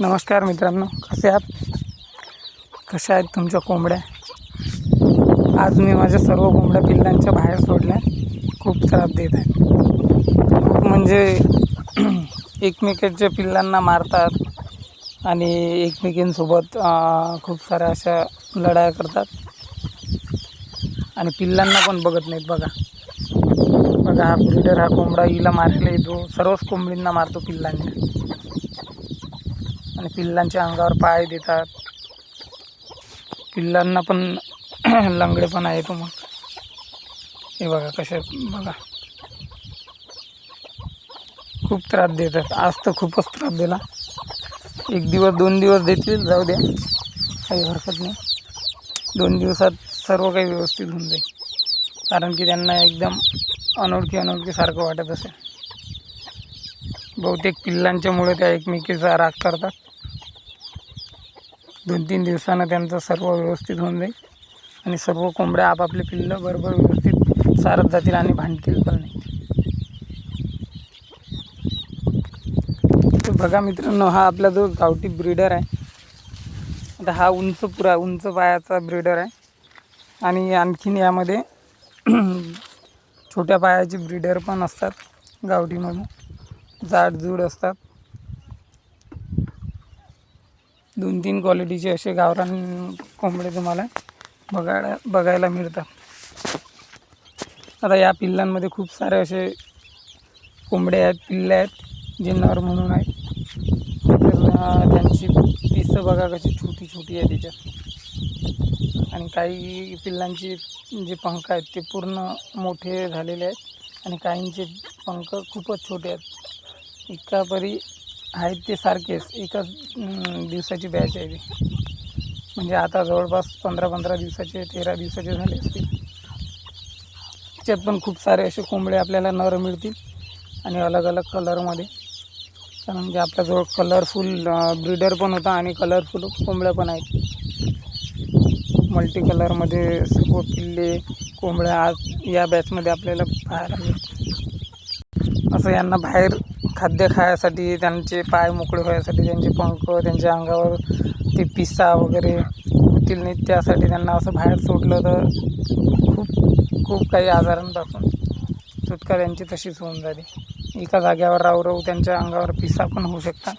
नमस्कार मित्रांनो कसे आहात? कशा आहेत तुमच्या कोंबड्या? आज मी माझ्या सर्व कोंबड्या पिल्लांच्या बाहेर सोडल्या. खूप त्रास देत आहे म्हणजे एकमेकांच्या पिल्लांना मारतात आणि एकमेकींसोबत खूप साऱ्या अशा लढाया करतात. आणि पिल्लांना पण बघत नाहीत बघा. बघा हा ब्रिडर हा कोंबडा हिला मारायला येतो सर्वच कोंबडींना मारतो पिल्लांना. आणि पिल्लांच्या अंगावर पाय देतात. पिल्लांना पण लंगडे पण आहे तो हो मग. हे बघा कशा बघा. खूप त्रास देतात. आज तर खूपच त्रास दिला. एक दिवस दोन दिवस देतील जाऊ द्या. काही हरकत नाही. दोन दिवसात सर्व काही व्यवस्थित होऊन जाईल. कारण की त्यांना एकदम अनोळखी अनोळखीसारखं वाटत असेल. बहुतेक पिल्लांच्यामुळे त्या एकमेकीचा राग करतात. दोन तीन दिवसानं त्यांचं सर्व व्यवस्थित होऊन जाईल. आणि सर्व कोंबड्या आपापले पिल्लं बरोबर व्यवस्थित सारत जातील आणि भांडतील पण नाही. तर बघा मित्रांनो हा आपला जो गावठी ब्रीडर आहे आता हा उंच पुरा उंच पायाचा ब्रीडर आहे. आणि आणखीन यामध्ये छोट्या पायाचे ब्रीडर पण असतात गावठीमध्ये जाडजूड असतात. दोन तीन क्वालिटीचे असे गावरान कोंबडे तुम्हाला बघायला बघायला मिळतात. आता या पिल्लांमध्ये खूप सारे असे कोंबडे आहेत पिल्ले आहेत जे नर म्हणून आहेत. तर त्यांची पिसं बघा कशी छोटी छोटी आहे त्याच्यात. आणि काही पिल्लांची जे पंख आहेत ते पूर्ण मोठे झालेले आहेत. आणि काहींचे पंख खूपच छोटे आहेत. इतका परी आहेत ते सारखेच. एकाच दिवसाची बॅच आहे ती. म्हणजे आता जवळपास पंधरा पंधरा दिवसाचे तेरा दिवसाचे झाले असतील. त्याच्यात पण खूप सारे असे कोंबडे आपल्याला नर मिळतील आणि अलग अलग कलरमध्ये कारण म्हणजे आपल्याजवळ कलरफुल ब्रीडर पण होता आणि कलरफुल कोंबड्या पण आहेत. मल्टी कलरमध्ये सर्व पिल्ले कोंबड्या आज या बॅचमध्ये आपल्याला पाहायला मिळतील. असं यांना बाहेर खाद्य खायासाठी त्यांचे पाय मोकळे व्हायसाठी त्यांचे पंख त्यांच्या अंगावर ते पिसा वगैरे होतील. नाही त्यासाठी त्यांना असं बाहेर सोडलं तर खूप खूप काही आजारांपासून सुटका त्यांची तशीच होऊन जाते. एका जाग्यावर राहू राहू त्यांच्या अंगावर पिसा पण होऊ शकतात.